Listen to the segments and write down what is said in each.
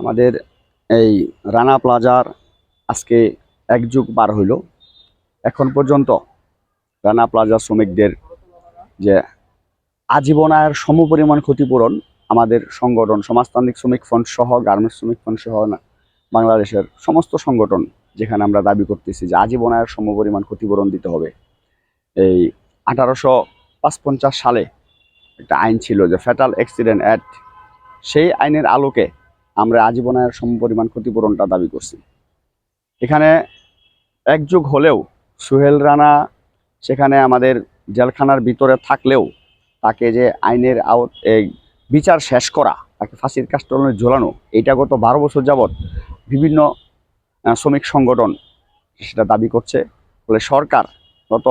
আমাদের এই রানা প্লাজার আজকে এক যুগ পার হইল। এখন পর্যন্ত রানা প্লাজা শ্রমিকদের যে আজীবন আয়ের সমপরিমাণ ক্ষতিপূরণ আমাদের সংগঠন, সমাজতান্ত্রিক শ্রমিক ফ্রন্ট সহ গার্মেন্টস শ্রমিক ফ্রন্ট সহ না, বাংলাদেশের সমস্ত সংগঠন যেখানে আমরা দাবি করতেছি যে আজীবন আয়ের সমপরিমাণ ক্ষতিপূরণ দিতে হবে। এই আঠারোশো সালে একটা আইন ছিল যে ফ্যাটাল অ্যাক্সিডেন্ট অ্যাক্ট সেই আইনের আলোকে আমরা আজীবনের সমপরিমাণ ক্ষতিপূরণটা দাবি করছি। এখানে এক যুগ হলেও সুহেল রানা সেখানে আমাদের জেলখানার ভিতরে থাকলেও তাকে যে আইনের আওত বিচার শেষ করা, তাকে ফাঁসির কাস্টনে ঝোলানো, এইটা গত বারো বছর যাবৎ বিভিন্ন শ্রমিক সংগঠন সেটা দাবি করছে। ফলে সরকার গত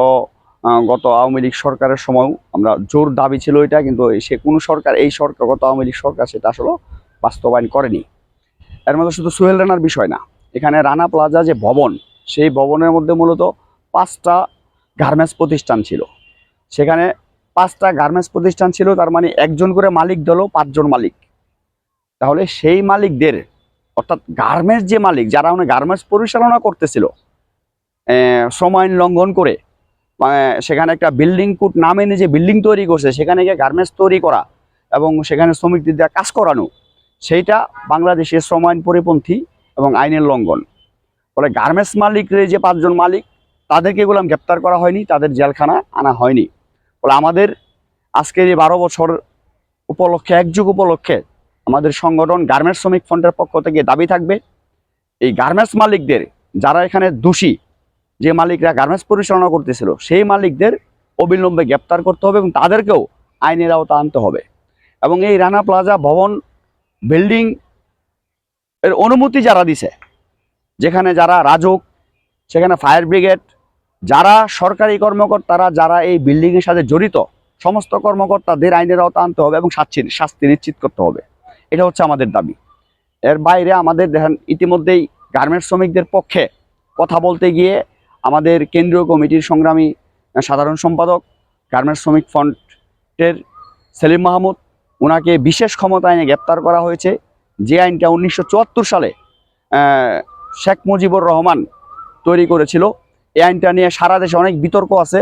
গত আওয়ামী লীগ সরকারের সময়ও আমরা জোর দাবি ছিল এটা, কিন্তু সে কোনো সরকার, এই সরকার, গত আওয়ামী লীগ সরকার সেটা আসলে বাস্তবায়ন করেনি। এর মধ্যে শুধু সোহেল রানার বিষয় না, এখানে রানা প্লাজা যে ভবন, সেই ভবনের মধ্যে মূলত পাঁচটা গার্মেন্টস প্রতিষ্ঠান ছিল। সেখানে পাঁচটা গার্মেন্টস প্রতিষ্ঠান ছিল, তার মানে একজন করে মালিক দলও পাঁচজন মালিক। তাহলে সেই মালিকদের, অর্থাৎ গার্মেন্টস যে মালিক, যারা মানে গার্মেন্টস পরিচালনা করতেছিল আইন লঙ্ঘন করে সেখানে একটা বিল্ডিং কুট না মেনে যে বিল্ডিং তৈরি করছে, সেখানে গিয়ে গার্মেন্টস তৈরি করা এবং সেখানে শ্রমিকদের কাজ করানো সেইটা বাংলাদেশের শ্রম আইন পরিপন্থী এবং আইনের লঙ্ঘন। ফলে গার্মেন্টস মালিকের যে পাঁচজন মালিক, তাদেরকে এগুলো গ্রেপ্তার করা হয়নি, তাদের জেলখানা আনা হয়নি। ফলে আমাদের আজকের এই বারো বছর উপলক্ষে, এক যুগ উপলক্ষে আমাদের সংগঠন গার্মেন্টস শ্রমিক ফ্রন্টের পক্ষ থেকে দাবি থাকবে, এই গার্মেন্টস মালিকদের যারা এখানে দোষী, যে মালিকরা গার্মেন্টস পরিচালনা করতেছিল, সেই মালিকদের অবিলম্বে গ্রেপ্তার করতে হবে এবং তাদেরকেও আইনের আওতা আনতে হবে। এবং এই রানা প্লাজা ভবন বিল্ডিং এর অনুমতি যারা দিছে, যেখানে যারা রাজক, সেখানে ফায়ার ব্রিগেড যারা সরকারি কর্মকর্তারা, যারা এই বিল্ডিংয়ের সাথে জড়িত, সমস্ত কর্মকর্তাদের আইনের আওতা আনতে হবে এবং শাস্তি শাস্তি নিশ্চিত করতে হবে। এটা হচ্ছে আমাদের দাবি। এর বাইরে আমাদের দেখেন, ইতিমধ্যেই গার্মেন্টস শ্রমিকদের পক্ষে কথা বলতে গিয়ে আমাদের কেন্দ্রীয় কমিটির সংগ্রামী সাধারণ সম্পাদক গার্মেন্টস শ্রমিক ফ্রন্টের সেলিম মাহমুদ ওনাকে বিশেষ ক্ষমতা আইনে গ্রেপ্তার করা হয়েছে। যে আইনটা উনিশশো চুয়াত্তর সালে শেখ মুজিবুর রহমান তৈরি করেছিল। এই আইনটা নিয়ে সারা দেশে অনেক বিতর্ক আছে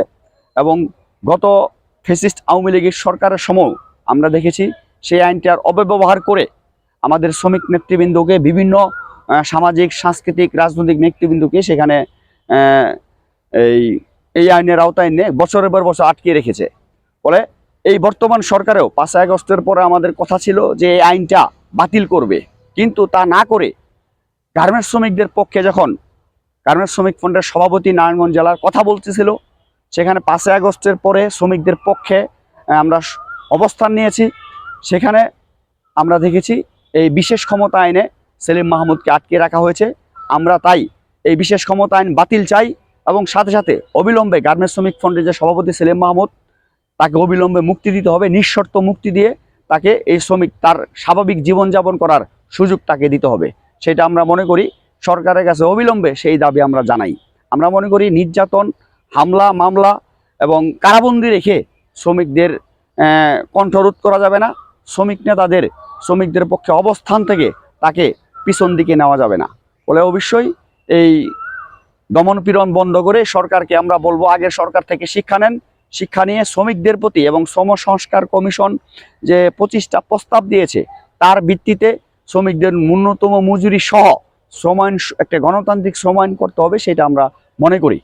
এবং গত ফেসিস্ট আওয়ামী লীগের সরকারের সময় আমরা দেখেছি সেই আইনটার অপব্যবহার করে আমাদের শ্রমিক নেতৃবৃন্দকে বিভিন্ন সামাজিক, সাংস্কৃতিক, রাজনৈতিক নেতৃবৃন্দকে সেখানে এই এই আইনের আওতায় নিয়ে বছরের পর বছর আটকে রেখেছে। ফলে এই বর্তমান সরকারেও পাঁচই আগস্টের পরে আমাদের কথা ছিল যে এই আইনটা বাতিল করবে। কিন্তু তা না করে গার্মেন্টস শ্রমিকদের পক্ষে যখন গার্মেন্টস শ্রমিক ফ্রন্টের সভাপতি নারায়ণগঞ্জ জেলার কথা বলতেছিল, সেখানে পাঁচই আগস্টের পরে শ্রমিকদের পক্ষে আমরা অবস্থান নিয়েছি। সেখানে আমরা দেখেছি এই বিশেষ ক্ষমতা আইনে সেলিম মাহমুদকে আটকে রাখা হয়েছে। আমরা তাই এই বিশেষ ক্ষমতা আইন বাতিল চাই এবং সাথে সাথে অবিলম্বে গার্মেন্টস শ্রমিক ফ্রন্টের যে সভাপতি সেলিম মাহমুদ তাকে অবিলম্বে মুক্তি দিতে হবে, নিঃশর্ত মুক্তি দিয়ে তাকে এই শ্রমিক, তার স্বাভাবিক জীবনযাপন করার সুযোগ তাকে দিতে হবে। সেটা আমরা মনে করি, সরকারের কাছে অবিলম্বে সেই দাবি আমরা জানাই। আমরা মনে করি নির্যাতন, হামলা, মামলা এবং কারাবন্দি রেখে শ্রমিকদের কণ্ঠরোধ করা যাবে না। শ্রমিক নেতাদের, শ্রমিকদের পক্ষে অবস্থান থেকে তাকে পিছন দিকে নেওয়া যাবে না। বলে অবশ্যই এই দমন পীড়ন বন্ধ করে সরকারকে আমরা বলব আগের সরকার থেকে শিক্ষা নেন শিক্ষা নিয়ে শ্রমিকদের প্রতি এবং শ্রম সংস্কার কমিশন যে পঁচিশটা প্রস্তাব দিয়েছে, তার ভিত্তিতে শ্রমিকদের ন্যূনতম মজুরি সহ শ্রমায়ন একটা গণতান্ত্রিক শ্রমায়ন করতে হবে, সেটা আমরা মনে করি।